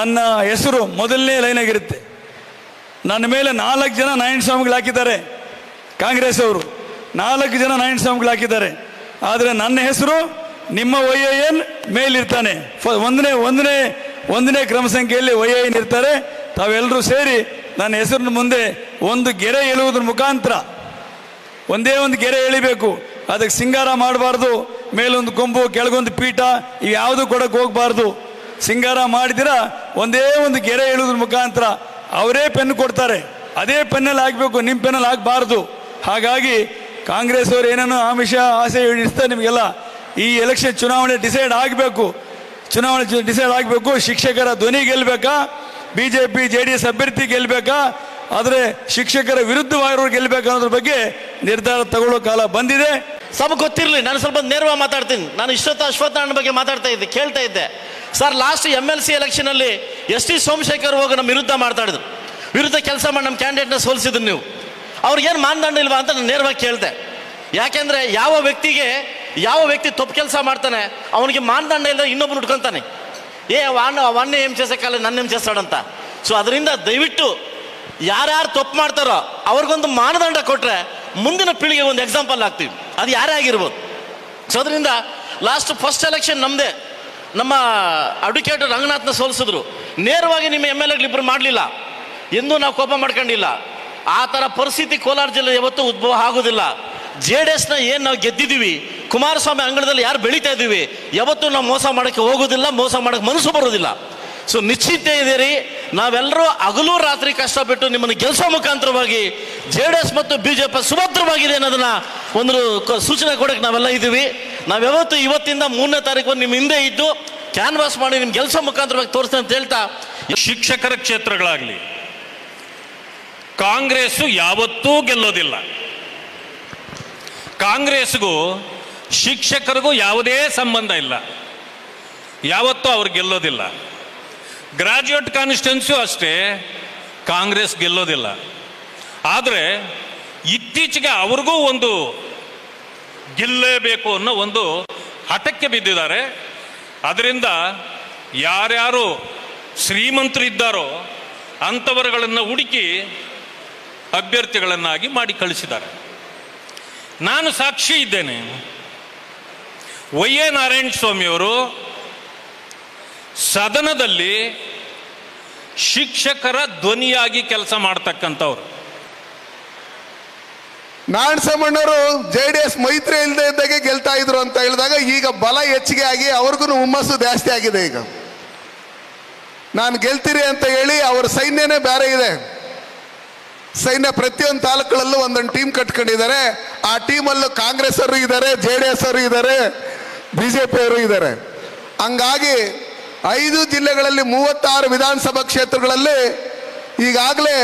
ನನ್ನ ಹೆಸರು ಮೊದಲನೇ ಲೈನಾಗಿರುತ್ತೆ ನನ್ನ ಮೇಲೆ ನಾಲ್ಕು ಜನ ನಾರಾಯಣ ಸ್ವಾಮಿಗಳು ಹಾಕಿದ್ದಾರೆ. ಕಾಂಗ್ರೆಸ್ ಅವರು ನಾಲ್ಕು ಜನ ನಾರಾಯಣ ಸ್ವಾಮಿಗಳು ಹಾಕಿದ್ದಾರೆ. ಆದರೆ ನನ್ನ ಹೆಸರು ನಿಮ್ಮ ವೈ ಐ ಎನ್ ಮೇಲಿರ್ತಾನೆ. ಒಂದನೇ ಒಂದನೇ ಒಂದನೇ ಕ್ರಮ ಸಂಖ್ಯೆಯಲ್ಲಿ ವೈ ಐ ಎನ್ ಇರ್ತಾರೆ. ತಾವೆಲ್ಲರೂ ಸೇರಿ ನನ್ನ ಹೆಸರಿನ ಮುಂದೆ ಒಂದು ಗೆರೆ ಎಳುವುದ್ರ ಮುಖಾಂತರ ಒಂದೇ ಒಂದು ಗೆರೆ ಎಳಿಬೇಕು. ಅದಕ್ಕೆ ಸಿಂಗಾರ ಮಾಡಬಾರ್ದು. ಮೇಲೊಂದು ಕೊಂಬು, ಕೆಳಗೊಂದು ಪೀಠ ಇವು ಯಾವುದು ಕೊಡಕ್ಕೆ ಹೋಗಬಾರ್ದು. ಸಿಂಗಾರ ಮಾಡಿದಿರ ಒಂದೇ ಒಂದು ಗೆರೆ ಹೇಳುವುದ್ರ ಮುಖಾಂತರ ಅವರೇ ಪೆನ್ ಕೊಡ್ತಾರೆ. ಅದೇ ಪೆನ್ನಲ್ಲಿ ಹಾಕಬೇಕು, ನಿಮ್ಮ ಪೆನ್ನಲ್ಲಿ ಹಾಕಬಾರ್ದು. ಹಾಗಾಗಿ ಕಾಂಗ್ರೆಸ್ ಅವರು ಏನೇನೋ ಆಮಿಷ, ಆಸೆ ಇಡಿಸ್ತಾರೆ ನಿಮಗೆಲ್ಲ ಈ ಎಲೆಕ್ಷನ್ ಚುನಾವಣೆ ಡಿಸೈಡ್ ಆಗಬೇಕು. ಚುನಾವಣೆ ಡಿಸೈಡ್ ಆಗಬೇಕು. ಶಿಕ್ಷಕರ ಧ್ವನಿ ಗೆಲ್ಲಬೇಕಾ B J P J D S ಅಭ್ಯರ್ಥಿ ಗೆಲ್ಲಬೇಕಾ ಆದರೆ ಶಿಕ್ಷಕರ ವಿರುದ್ಧವಾಗಿರೋರು ಗೆಲ್ಲಬೇಕನ್ನೋದ್ರ ಬಗ್ಗೆ ನಿರ್ಧಾರ ತಗೊಳ್ಳೋ ಕಾಲ ಬಂದಿದೆ. ಸಮ ಗೊತ್ತಿರಲಿ, ನಾನು ಸ್ವಲ್ಪ ನೇರವಾಗಿ ಮಾತಾಡ್ತೀನಿ. ನಾನು ಇಷ್ಟೊತ್ತು ಅಶ್ವತ್ಥನಾರಾಯಣ ಬಗ್ಗೆ ಮಾತಾಡ್ತಾ ಇದ್ದೆ, ಕೇಳ್ತಾ ಇದ್ದೆ. Sir last M L C ಎಲೆಕ್ಷನಲ್ಲಿ S T Somashekar ಹೋಗಿ ನಮ್ಮ ವಿರುದ್ಧ ಮಾತಾಡಿದ್ರು ವಿರುದ್ಧ ಕೆಲಸ ಮಾಡಿ ನಮ್ಮ ಕ್ಯಾಂಡಿಡೇಟ್ನ ಸೋಲಿಸಿದ್ರು ನೀವು. ಅವ್ರಿಗೇನು ಮಾನದಂಡ ಇಲ್ವಾ ಅಂತ ನಾನು ನೇರವಾಗಿ ಕೇಳಿದೆ. ಯಾಕೆಂದರೆ ಯಾವ ವ್ಯಕ್ತಿಗೆ ಯಾವ ವ್ಯಕ್ತಿ ತಪ್ಪು ಕೆಲಸ ಮಾಡ್ತಾನೆ, ಅವನಿಗೆ ಮಾನದಂಡ ಇಲ್ಲದೆ ಇನ್ನೊಬ್ಬನು ಉಟ್ಕೊತಾನೆ. ಏ ವಾಣ ವಾಣ್ಯ ಏಮ್ ಚೇಸಕ್ಕಲ್ಲ ನನ್ನ ಏಮ್ ಅಂತ. ಸೊ ಅದರಿಂದ ದಯವಿಟ್ಟು ಯಾರ್ಯಾರು ತಪ್ಪು ಮಾಡ್ತಾರೋ ಅವ್ರಿಗೊಂದು ಮಾನದಂಡ ಕೊಟ್ಟರೆ ಮುಂದಿನ ಪೀಳಿಗೆ ಒಂದು ಎಕ್ಸಾಂಪಲ್ ಆಗ್ತೀವಿ. ಅದು ಯಾರೇ ಆಗಿರ್ಬೋದು. ಸೊ ಅದರಿಂದ ಲಾಸ್ಟ್ ಫಸ್ಟ್ ಎಲೆಕ್ಷನ್ ನಮ್ಮದೇ ನಮ್ಮ ಅಡ್ವೊಕೇಟ್ ರಂಗನಾಥ್ನ ಸೋಲಿಸಿದ್ರು. ನೇರವಾಗಿ ನಿಮ್ಮ ಎಂ ಎಲ್ ಎಗಳಿಬ್ಬರು ಮಾಡಲಿಲ್ಲ. ಎಂದೂ ನಾವು ಕೋಪ ಮಾಡ್ಕೊಂಡಿಲ್ಲ. ಆ ಥರ ಪರಿಸ್ಥಿತಿ ಕೋಲಾರ ಜಿಲ್ಲೆ ಯಾವತ್ತೂ ಉದ್ಭವ ಆಗೋದಿಲ್ಲ. ಜೆ ಡಿ ಎಸ್ನ ಏನು ನಾವು ಗೆದ್ದಿದ್ದೀವಿ, ಕುಮಾರಸ್ವಾಮಿ ಅಂಗಳದಲ್ಲಿ ಯಾರು ಬೆಳೀತಾ ಇದ್ದೀವಿ, ಯಾವತ್ತೂ ನಾವು ಮೋಸ ಮಾಡೋಕ್ಕೆ ಹೋಗೋದಿಲ್ಲ, ಮೋಸ ಮಾಡೋಕ್ಕೆ ಮನಸ್ಸು ಬರೋದಿಲ್ಲ. ಸೊ ನಿಶ್ಚಿತ ಇದೀರಿ ನಾವೆಲ್ಲರೂ ಹಗಲು ರಾತ್ರಿ ಕಷ್ಟಪಟ್ಟು ನಿಮ್ಮನ್ನು ಗೆಲ್ಸೋ ಮುಖಾಂತರವಾಗಿ ಜೆ ಡಿ ಎಸ್ ಮತ್ತು ಬಿ ಜೆ ಪಿ ಸುಭದ್ರವಾಗಿದೆ ಅನ್ನೋದನ್ನ ಒಂದು ಸೂಚನೆ ಕೊಡಕ್ಕೆ ನಾವೆಲ್ಲ ಇದ್ದೀವಿ. ನಾವ್ಯಾವತ್ತು ಇವತ್ತಿಂದ ಮೂರನೇ ತಾರೀಕು ನಿಮ್ಮ ಹಿಂದೆ ಇದ್ದು ಕ್ಯಾನ್ವಾಸ್ ಮಾಡಿ ನಿಮ್ಮ ಗೆಲ್ಸೋ ಮುಖಾಂತರವಾಗಿ ತೋರಿಸ್ತೇನೆ ಅಂತ ಹೇಳ್ತಾ ಶಿಕ್ಷಕರ ಕ್ಷೇತ್ರಗಳಾಗಲಿ, ಕಾಂಗ್ರೆಸ್ಸು ಯಾವತ್ತೂ ಗೆಲ್ಲೋದಿಲ್ಲ. ಕಾಂಗ್ರೆಸ್ಗೂ ಶಿಕ್ಷಕರಿಗೂ ಯಾವುದೇ ಸಂಬಂಧ ಇಲ್ಲ. ಯಾವತ್ತೂ ಅವ್ರು ಗೆಲ್ಲೋದಿಲ್ಲ. ಗ್ರಾಜ್ಯುಯೇಟ್ ಕಾನ್ಸ್ಟಿಟ್ಯೂನ್ಸಿಯೂ ಅಷ್ಟೇ, ಕಾಂಗ್ರೆಸ್ ಗೆಲ್ಲೋದಿಲ್ಲ. ಆದರೆ ಇತ್ತೀಚೆಗೆ ಅವ್ರಿಗೂ ಒಂದು ಗೆಲ್ಲೇಬೇಕು ಅನ್ನೋ ಒಂದು ಹಠಕ್ಕೆ ಬಿದ್ದಿದ್ದಾರೆ. ಅದರಿಂದ ಯಾರ್ಯಾರು ಶ್ರೀಮಂತರು ಇದ್ದಾರೋ ಅಂಥವರುಗಳನ್ನು ಹುಡುಕಿ ಅಭ್ಯರ್ಥಿಗಳನ್ನಾಗಿ ಮಾಡಿ ಕಳಿಸಿದ್ದಾರೆ. ನಾನು ಸಾಕ್ಷಿ ಇದ್ದೇನೆ. ವೈ ಎ ನಾರಾಯಣ ಸ್ವಾಮಿಯವರು ಸದನದಲ್ಲಿ ಶಿಕ್ಷಕರ ಧ್ವನಿಯಾಗಿ ಕೆಲಸ ಮಾಡ್ತಕ್ಕಂಥವ್ರು. ನಾರಾಯಣಸ್ವಾಮಣ್ಣವರು ಜೆ ಡಿ ಎಸ್ ಮೈತ್ರಿ ಇಲ್ಲದೆ ಇದ್ದಾಗೆ ಗೆಲ್ತಾ ಇದ್ರು ಅಂತ ಹೇಳಿದಾಗ ಈಗ ಬಲ ಹೆಚ್ಚಿಗೆ ಆಗಿ ಅವ್ರಿಗೂ ಹುಮ್ಮಸ್ಸು ಜಾಸ್ತಿ ಆಗಿದೆ ಈಗ. ನಾನು ಗೆಲ್ತೀರಿ ಅಂತ ಹೇಳಿ ಅವ್ರ ಸೈನ್ಯನೇ ಬೇರೆ ಇದೆ. ಸೈನ್ಯ ಪ್ರತಿಯೊಂದು ತಾಲೂಕುಗಳಲ್ಲೂ ಒಂದೊಂದು ಟೀಮ್ ಕಟ್ಕೊಂಡಿದ್ದಾರೆ. ಆ ಟೀಮಲ್ಲೂ ಕಾಂಗ್ರೆಸ್ ಅವರು ಇದ್ದಾರೆ, ಜೆ ಡಿ ಎಸ್ ಅವರು ಇದ್ದಾರೆ, ಬಿ ಜೆ ಪಿ ಅವರು ಇದ್ದಾರೆ. ಹಂಗಾಗಿ ಐದು ಜಿಲ್ಲೆಗಳಲ್ಲಿ ಮೂವತ್ತಾರು ವಿಧಾನಸಭಾ ಕ್ಷೇತ್ರಗಳಲ್ಲಿ ಈಗಾಗಲೇ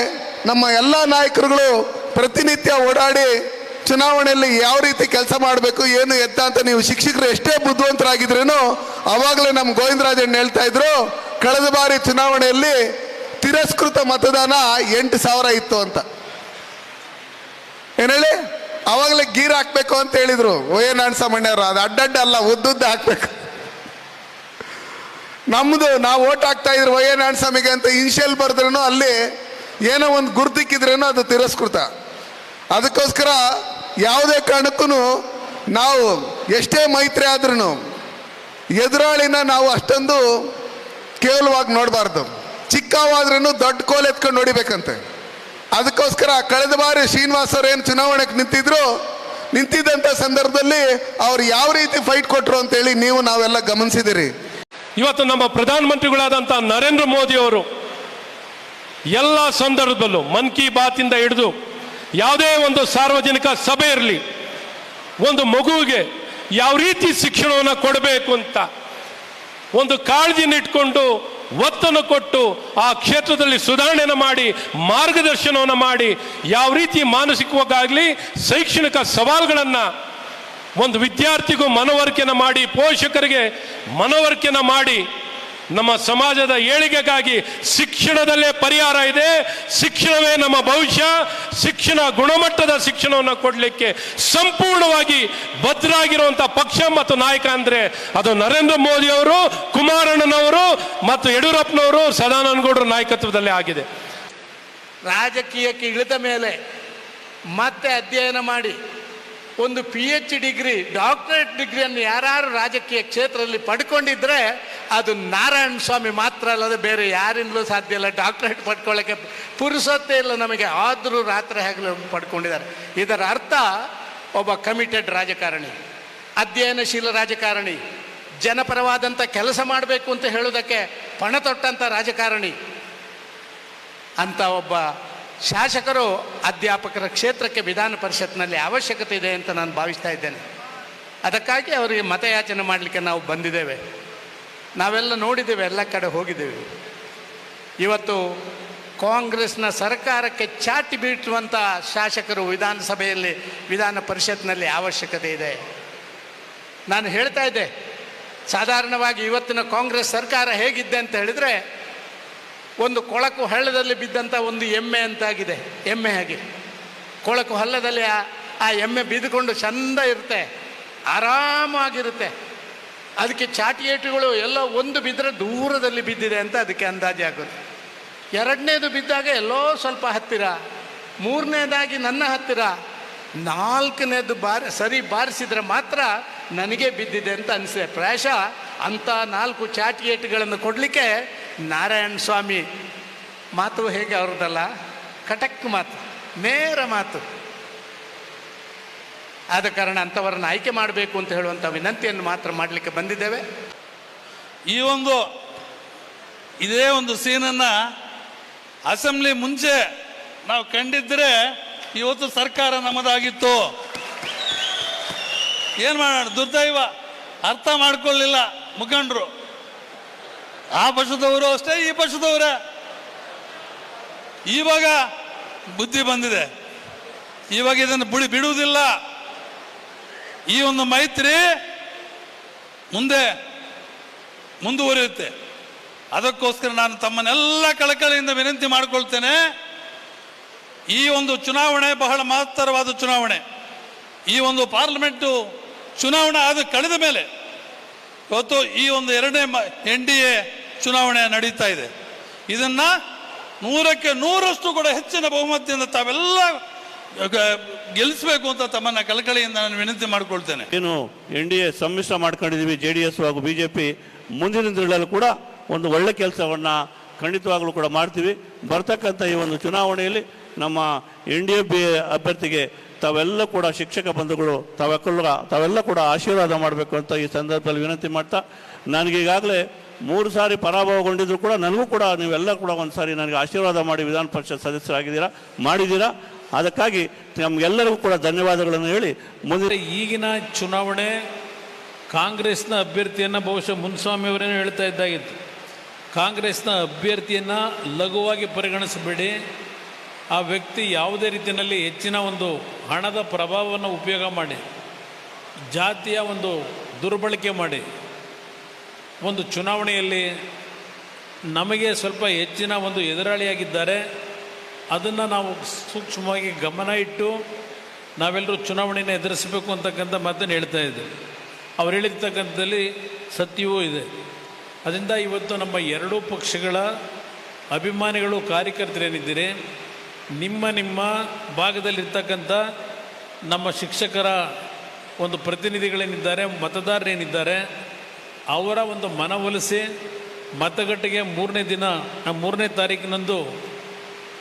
ನಮ್ಮ ಎಲ್ಲ ನಾಯಕರುಗಳು ಪ್ರತಿನಿತ್ಯ ಓಡಾಡಿ ಚುನಾವಣೆಯಲ್ಲಿ ಯಾವ ರೀತಿ ಕೆಲಸ ಮಾಡಬೇಕು, ಏನು ಎತ್ತ ಅಂತ ನೀವು ಶಿಕ್ಷಕರು ಎಷ್ಟೇ ಬುದ್ಧಿವಂತರಾಗಿದ್ರೇನು ಅವಾಗಲೇ ನಮ್ಮ ಗೋವಿಂದರಾಜಣ್ಣ ಹೇಳ್ತಾ ಇದ್ರು, ಕಳೆದ ಬಾರಿ ಚುನಾವಣೆಯಲ್ಲಿ ತಿರಸ್ಕೃತ ಮತದಾನ ಎಂಟು ಸಾವಿರ ಇತ್ತು ಅಂತ. ಏನ್ ಹೇಳಿ? ಅವಾಗಲೇ ಗೀರ್ ಹಾಕ್ಬೇಕು ಅಂತ ಹೇಳಿದ್ರು. ಓ ಎನ್ ಸಾಮಾನ್ಯರು ಅದು ಅಡ್ಡಡ್ಡ ಅಲ್ಲ, ಉದ್ದುದ್ದ ಹಾಕ್ಬೇಕು. ನಮ್ದು, ನಾವು ಓಟ್ ಹಾಕ್ತಾ ಇದ್ರು ವೈ ಎನ್ ಸ್ವಾಮಿಗೆ ಅಂತ ಇನ್ಷಿಯಲ್ ಬರೆದ್ರೂ ಅಲ್ಲಿ ಏನೋ ಒಂದು ಗುರುತಿಕ್ಕಿದ್ರೇನೋ ಅದು ತಿರಸ್ಕೃತ. ಅದಕ್ಕೋಸ್ಕರ ಯಾವುದೇ ಕಾರಣಕ್ಕೂ ನಾವು ಎಷ್ಟೇ ಮೈತ್ರಿ ಆದ್ರೂ ಎದುರಾಳಿನ ನಾವು ಅಷ್ಟೊಂದು ಕೇವಲವಾಗಿ ನೋಡಬಾರ್ದು. ಚಿಕ್ಕವಾದ್ರೂ ದೊಡ್ಡ ಕೋಲ್ ಎತ್ಕೊಂಡು ನೋಡಿಬೇಕಂತೆ ಅದಕ್ಕೋಸ್ಕರ ಕಳೆದ ಬಾರಿ ಶ್ರೀನಿವಾಸ್ ಅವ್ರು ಏನು ಚುನಾವಣೆಗೆ ನಿಂತಿದ್ರು ನಿಂತಿದ್ದಂಥ ಸಂದರ್ಭದಲ್ಲಿ ಅವ್ರು ಯಾವ ರೀತಿ ಫೈಟ್ ಕೊಟ್ಟರು ಅಂತೇಳಿ ನೀವು ನಾವೆಲ್ಲ ಗಮನಿಸಿದಿರಿ. ಇವತ್ತು ನಮ್ಮ ಪ್ರಧಾನಮಂತ್ರಿಗಳಾದಂಥ ನರೇಂದ್ರ ಮೋದಿ ಅವರು ಎಲ್ಲ ಸಂದರ್ಭದಲ್ಲೂ ಮನ್ ಕಿ ಬಾತಿಂದ ಹಿಡಿದು ಯಾವುದೇ ಒಂದು ಸಾರ್ವಜನಿಕ ಸಭೆ ಇರಲಿ, ಒಂದು ಮಗುವಿಗೆ ಯಾವ ರೀತಿ ಶಿಕ್ಷಣವನ್ನು ಕೊಡಬೇಕು ಅಂತ ಒಂದು ಕಾಳಜಿನ ಇಟ್ಕೊಂಡು ಒತ್ತನ್ನು ಕೊಟ್ಟು ಆ ಕ್ಷೇತ್ರದಲ್ಲಿ ಸುಧಾರಣೆಯನ್ನು ಮಾಡಿ, ಮಾರ್ಗದರ್ಶನವನ್ನು ಮಾಡಿ, ಯಾವ ರೀತಿ ಮಾನಸಿಕವಾಗಲಿ ಶೈಕ್ಷಣಿಕ ಸವಾಲುಗಳನ್ನು ಒಂದು ವಿದ್ಯಾರ್ಥಿಗೂ ಮನವರಿಕೆನ ಮಾಡಿ, ಪೋಷಕರಿಗೆ ಮನವರಿಕೆನ ಮಾಡಿ, ನಮ್ಮ ಸಮಾಜದ ಏಳಿಗೆಗಾಗಿ ಶಿಕ್ಷಣದಲ್ಲೇ ಪರಿಹಾರ ಇದೆ. ಶಿಕ್ಷಣವೇ ನಮ್ಮ ಭವಿಷ್ಯ. ಶಿಕ್ಷಣ ಗುಣಮಟ್ಟದ ಶಿಕ್ಷಣವನ್ನು ಕೊಡಲಿಕ್ಕೆ ಸಂಪೂರ್ಣವಾಗಿ ಬದ್ಧರಾಗಿರುವಂಥ ಪಕ್ಷ ಮತ್ತು ನಾಯಕ ಅಂದರೆ ಅದು ನರೇಂದ್ರ ಮೋದಿ ಅವರು, ಕುಮಾರಣ್ಣನವರು ಮತ್ತು ಯಡಿಯೂರಪ್ಪನವರು ಸದಾನಂದಗೌಡರ ನಾಯಕತ್ವದಲ್ಲೇ ಆಗಿದೆ. ರಾಜಕೀಯಕ್ಕೆ ಇಳಿದ ಮೇಲೆ ಮತ್ತೆ ಅಧ್ಯಯನ ಮಾಡಿ. ಒಂದು ಪಿ ಎಚ್ ಡಿಗ್ರಿ, ಡಾಕ್ಟರೇಟ್ ಡಿಗ್ರಿಯನ್ನು ಯಾರು ರಾಜಕೀಯ ಕ್ಷೇತ್ರದಲ್ಲಿ ಪಡ್ಕೊಂಡಿದ್ರೆ ಅದು ನಾರಾಯಣ ಸ್ವಾಮಿ ಮಾತ್ರ ಅಲ್ಲದೆ ಬೇರೆ ಯಾರಿಂದಲೂ ಸಾಧ್ಯ ಇಲ್ಲ. ಡಾಕ್ಟರೇಟ್ ಪಡ್ಕೊಳ್ಳೋಕ್ಕೆ ಪುರುಸತ್ತೇ ಇಲ್ಲ ನಮಗೆ. ಆದರೂ ರಾತ್ರಿ ಹಗಲು ಪಡ್ಕೊಂಡಿದ್ದಾರೆ. ಇದರ ಅರ್ಥ ಒಬ್ಬ ಕಮಿಟೆಡ್ ರಾಜಕಾರಣಿ, ಅಧ್ಯಯನಶೀಲ ರಾಜಕಾರಣಿ, ಜನಪರವಾದಂಥ ಕೆಲಸ ಮಾಡಬೇಕು ಅಂತ ಹೇಳೋದಕ್ಕೆ ಪಣ ತೊಟ್ಟಂಥ ರಾಜಕಾರಣಿ ಅಂತ ಒಬ್ಬ ಶಾಸಕರು ಅಧ್ಯಾಪಕರ ಕ್ಷೇತ್ರಕ್ಕೆ ವಿಧಾನ ಪರಿಷತ್ನಲ್ಲಿ ಅವಶ್ಯಕತೆ ಇದೆ ಅಂತ ನಾನು ಭಾವಿಸ್ತಾ ಇದ್ದೇನೆ. ಅದಕ್ಕಾಗಿ ಅವರಿಗೆ ಮತಯಾಚನೆ ಮಾಡಲಿಕ್ಕೆ ನಾವು ಬಂದಿದ್ದೇವೆ. ನಾವೆಲ್ಲ ನೋಡಿದ್ದೇವೆ, ಎಲ್ಲ ಕಡೆ ಹೋಗಿದ್ದೇವೆ. ಇವತ್ತು ಕಾಂಗ್ರೆಸ್ನ ಸರ್ಕಾರಕ್ಕೆ ಚಾಟಿ ಬೀಳುವಂಥ ಶಾಸಕರು ವಿಧಾನಸಭೆಯಲ್ಲಿ, ವಿಧಾನ ಪರಿಷತ್ನಲ್ಲಿ ಅವಶ್ಯಕತೆ ಇದೆ. ನಾನು ಹೇಳ್ತಾ ಇದ್ದೆ, ಸಾಧಾರಣವಾಗಿ ಇವತ್ತಿನ ಕಾಂಗ್ರೆಸ್ ಸರ್ಕಾರ ಹೇಗಿದೆ ಅಂತ ಹೇಳಿದರೆ ಒಂದು ಕೊಳಕು ಹಳ್ಳದಲ್ಲಿ ಬಿದ್ದಂಥ ಒಂದು ಎಮ್ಮೆ ಅಂತಾಗಿದೆ. ಎಮ್ಮೆ ಹಾಗೆ. ಕೊಳಕು ಹಳ್ಳದಲ್ಲಿ ಆ ಆ ಎಮ್ಮೆ ಬಿದ್ದುಕೊಂಡು ಚಂದ ಇರುತ್ತೆ. ಆರಾಮಾಗಿರುತ್ತೆ. ಅದಕ್ಕೆ ಚಾಟಿಯೇಟುಗಳು ಎಲ್ಲ ಒಂದು ಬಿದ್ದರೆ ದೂರದಲ್ಲಿ ಬಿದ್ದಿದೆ ಅಂತ ಅದಕ್ಕೆ ಅಂದಾಜೆ ಆಗುತ್ತೆ. ಎರಡನೇದು ಬಿದ್ದಾಗ ಎಲ್ಲೋ ಸ್ವಲ್ಪ ಹತ್ತಿರ. ಮೂರನೇದಾಗಿ ನನ್ನ ಹತ್ತಿರ. ನಾಲ್ಕನೇದು ಬಾರಿ, ಸರಿ ಬಾರಿಸಿದ್ರೆ ಮಾತ್ರ ನನಗೆ ಬಿದ್ದಿದೆ ಅಂತ ಅನಿಸಿದೆ. ಪ್ರಾಯಶಃ ಅಂಥ ನಾಲ್ಕು ಚಾಟಿಯೇಟ್ಗಳನ್ನು ಕೊಡಲಿಕ್ಕೆ ನಾರಾಯಣ ಸ್ವಾಮಿ ಮಾತು ಹೇಗೆ ಅವ್ರದ್ದಲ್ಲ? ಕಟಕ್ ಮಾತು, ನೇರ ಮಾತು. ಆದ ಕಾರಣ ಅಂಥವರನ್ನು ಆಯ್ಕೆ ಮಾಡಬೇಕು ಅಂತ ಹೇಳುವಂಥ ವಿನಂತಿಯನ್ನು ಮಾತ್ರ ಮಾಡಲಿಕ್ಕೆ ಬಂದಿದ್ದೇವೆ. ಈ ಒಂದು, ಇದೇ ಒಂದು ಸೀನನ್ನು ಅಸೆಂಬ್ಲಿ ಮುಂಚೆ ನಾವು ಕಂಡಿದ್ದರೆ ಇವತ್ತು ಸರ್ಕಾರ ನಮ್ಮದಾಗಿತ್ತು. ಏನು ಮಾಡೋಣ, ದುರ್ದೈವ, ಅರ್ಥ ಮಾಡ್ಕೊಳ್ಳಿಲ್ಲ ಮುಖಂಡರು. ಆ ಪಕ್ಷದವರು ಅಷ್ಟೇ, ಈ ಪಕ್ಷದವರೇ. ಇವಾಗ ಬುದ್ಧಿ ಬಂದಿದೆ. ಇವಾಗ ಇದನ್ನು ಬಿಡಿ ಬಿಡುವುದಿಲ್ಲ. ಈ ಒಂದು ಮೈತ್ರಿ ಮುಂದೆ ಮುಂದುವರಿಯುತ್ತೆ. ಅದಕ್ಕೋಸ್ಕರ ನಾನು ತಮ್ಮನ್ನೆಲ್ಲ ಕಳಕಳಿಯಿಂದ ವಿನಂತಿ ಮಾಡಿಕೊಳ್ತೇನೆ. ಈ ಒಂದು ಚುನಾವಣೆ ಬಹಳ ಮಹತ್ತರವಾದ ಚುನಾವಣೆ. ಈ ಒಂದು ಪಾರ್ಲಿಮೆಂಟು ಚುನಾವಣೆ ಆದ ಕಳೆದ ಮೇಲೆ ಇವತ್ತು ಈ ಒಂದು ಎರಡನೇ ಎನ್ ಡಿ ಎ ಚುನಾವಣೆ ನಡೀತಾ ಇದೆ. ಇದನ್ನ ನೂರಕ್ಕೆ ನೂರಷ್ಟು ಕೂಡ ಹೆಚ್ಚಿನ ಬಹುಮತದಿಂದ ತಾವೆಲ್ಲ ಗೆಲ್ಲಿಸಬೇಕು ಅಂತ ತಮ್ಮನ್ನ ಕಲಕಳಿಯಿಂದ ನಾನು ವಿನಂತಿ ಮಾಡಿಕೊಳ್ತೇನೆ. ಏನು ಎನ್ ಡಿ ಎ ಸಮ್ಮಿಶ್ರ ಮಾಡ್ಕೊಂಡಿದ್ದೀವಿ, ಜೆ ಡಿ ಎಸ್ ಹಾಗೂ ಬಿ ಜೆ ಪಿ ಮುಂದಿನ ದಿನಗಳಲ್ಲೂ ಕೂಡ ಒಂದು ಒಳ್ಳೆ ಕೆಲಸವನ್ನು ಖಂಡಿತವಾಗಲೂ ಕೂಡ ಮಾಡ್ತೀವಿ. ಬರ್ತಕ್ಕಂಥ ಈ ಒಂದು ಚುನಾವಣೆಯಲ್ಲಿ ನಮ್ಮ ಎನ್ ಡಿ ಎ ಅಭ್ಯರ್ಥಿಗೆ ತಾವೆಲ್ಲ ಕೂಡ ಶಿಕ್ಷಕ ಬಂಧುಗಳು, ತಾವೆಲ್ಲ ತಾವೆಲ್ಲ ಕೂಡ ಆಶೀರ್ವಾದ ಮಾಡಬೇಕು ಅಂತ ಈ ಸಂದರ್ಭದಲ್ಲಿ ವಿನಂತಿ ಮಾಡ್ತಾ ನನಗೀಗಾಗಲೇ ಮೂರು ಸಾರಿ ಪರಾಭವಗೊಂಡಿದ್ರು ಕೂಡ ನನಗೂ ಕೂಡ ನೀವೆಲ್ಲ ಕೂಡ ಒಂದು ಸಾರಿ ನನಗೆ ಆಶೀರ್ವಾದ ಮಾಡಿ ವಿಧಾನ ಪರಿಷತ್ ಸದಸ್ಯರಾಗಿದ್ದೀರಾ, ಮಾಡಿದ್ದೀರಾ. ಅದಕ್ಕಾಗಿ ನಮಗೆಲ್ಲರಿಗೂ ಕೂಡ ಧನ್ಯವಾದಗಳನ್ನು ಹೇಳಿ, ಮುಂದಿನ ಈಗಿನ ಚುನಾವಣೆ ಕಾಂಗ್ರೆಸ್ನ ಅಭ್ಯರ್ಥಿಯನ್ನು ಬಹುಶಃ ಮುನ್ಸ್ವಾಮಿ ಅವರೇನು ಹೇಳ್ತಾ ಇದ್ದಾಗಿತ್ತು. ಕಾಂಗ್ರೆಸ್ನ ಅಭ್ಯರ್ಥಿಯನ್ನು ಲಘುವಾಗಿ ಪರಿಗಣಿಸಬೇಡಿ. ಆ ವ್ಯಕ್ತಿ ಯಾವುದೇ ರೀತಿಯಲ್ಲಿ ಹೆಚ್ಚಿನ ಒಂದು ಹಣದ ಪ್ರಭಾವವನ್ನು ಉಪಯೋಗ ಮಾಡಿ, ಜಾತಿಯ ಒಂದು ದುರ್ಬಳಕೆ ಮಾಡಿ, ಒಂದು ಚುನಾವಣೆಯಲ್ಲಿ ನಮಗೆ ಸ್ವಲ್ಪ ಹೆಚ್ಚಿನ ಒಂದು ಎದುರಾಳಿಯಾಗಿದ್ದಾರೆ, ಅದನ್ನು ನಾವು ಸೂಕ್ಷ್ಮವಾಗಿ ಗಮನ ಇಟ್ಟು ನಾವೆಲ್ಲರೂ ಚುನಾವಣೆಯನ್ನು ಎದುರಿಸಬೇಕು ಅಂತಕ್ಕಂಥ ಮಾತನ್ನು ಹೇಳ್ತಾ ಇದ್ದೆ ಅವ್ರು ಹೇಳಿರ್ತಕ್ಕಂಥದ್ದಲ್ಲಿ ಸತ್ಯವೂ ಇದೆ. ಅದರಿಂದ ಇವತ್ತು ನಮ್ಮ ಎರಡೂ ಪಕ್ಷಗಳ ಅಭಿಮಾನಿಗಳು ಕಾರ್ಯಕರ್ತರೇನಿದ್ದೀರಿ ನಿಮ್ಮ ನಿಮ್ಮ ಭಾಗದಲ್ಲಿರ್ತಕ್ಕಂಥ ನಮ್ಮ ಶಿಕ್ಷಕರ ಒಂದು ಪ್ರತಿನಿಧಿಗಳೇನಿದ್ದಾರೆ, ಮತದಾರರೇನಿದ್ದಾರೆ, ಅವರ ಒಂದು ಮನವೊಲಿಸಿ ಮತಗಟ್ಟೆಗೆ ಮೂರನೇ ದಿನ ಮೂರನೇ ತಾರೀಕಿನಂದು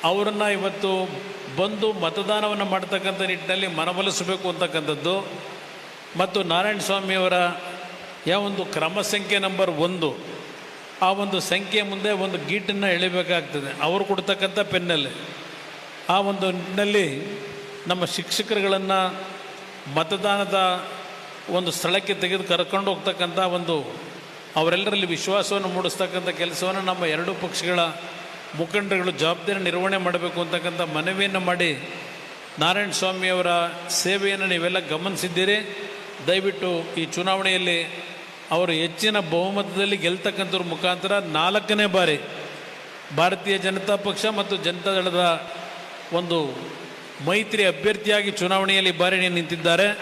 ಅವರನ್ನು ಇವತ್ತು ಬಂದು ಮತದಾನವನ್ನು ಮಾಡ್ತಕ್ಕಂಥ ನಿಟ್ಟಿನಲ್ಲಿ ಮನವೊಲಿಸಬೇಕು ಅಂತಕ್ಕಂಥದ್ದು. ಮತ್ತು ನಾರಾಯಣ ಸ್ವಾಮಿಯವರ ಯಾವ ಒಂದು ಕ್ರಮ ಸಂಖ್ಯೆ ನಂಬರ್ ಒಂದು, ಆ ಒಂದು ಸಂಖ್ಯೆ ಮುಂದೆ ಒಂದು ಗೀಟನ್ನು ಎಳಿಬೇಕಾಗ್ತದೆ. ಅವರು ಕೊಡ್ತಕ್ಕಂಥ ಪೆನ್ನಲ್ಲಿ. ಆ ಒಂದು ನಿಟ್ಟಿನಲ್ಲಿ ನಮ್ಮ ಶಿಕ್ಷಕರುಗಳನ್ನು ಮತದಾನದ ಒಂದು ಸ್ಥಳಕ್ಕೆ ತೆಗೆದು ಕರ್ಕೊಂಡು ಹೋಗ್ತಕ್ಕಂಥ ಒಂದು ಅವರೆಲ್ಲರಲ್ಲಿ ವಿಶ್ವಾಸವನ್ನು ಮೂಡಿಸ್ತಕ್ಕಂಥ ಕೆಲಸವನ್ನು ನಮ್ಮ ಎರಡೂ ಪಕ್ಷಗಳ ಮುಖಂಡರುಗಳು ಜವಾಬ್ದಾರಿ ನಿರ್ವಹಣೆ ಮಾಡಬೇಕು ಅಂತಕ್ಕಂಥ ಮನವಿಯನ್ನು ಮಾಡಿ ನಾರಾಯಣ ಸ್ವಾಮಿಯವರ ಸೇವೆಯನ್ನು ನೀವೆಲ್ಲ ಗಮನಿಸಿದ್ದೀರಿ. ದಯವಿಟ್ಟು ಈ ಚುನಾವಣೆಯಲ್ಲಿ ಅವರು ಹೆಚ್ಚಿನ ಬಹುಮತದಲ್ಲಿ ಗೆಲ್ತಕ್ಕಂಥವ್ರ ಮುಖಾಂತರ ನಾಲ್ಕನೇ ಬಾರಿ ಭಾರತೀಯ ಜನತಾ ಪಕ್ಷ ಮತ್ತು ಜನತಾದಳದ ಒಂದು ಮೈತ್ರಿ ಅಭ್ಯರ್ಥಿಯಾಗಿ ಚುನಾವಣೆಯಲ್ಲಿ ಬಾರಿ ನಿಂತಿದ್ದಾರೆ.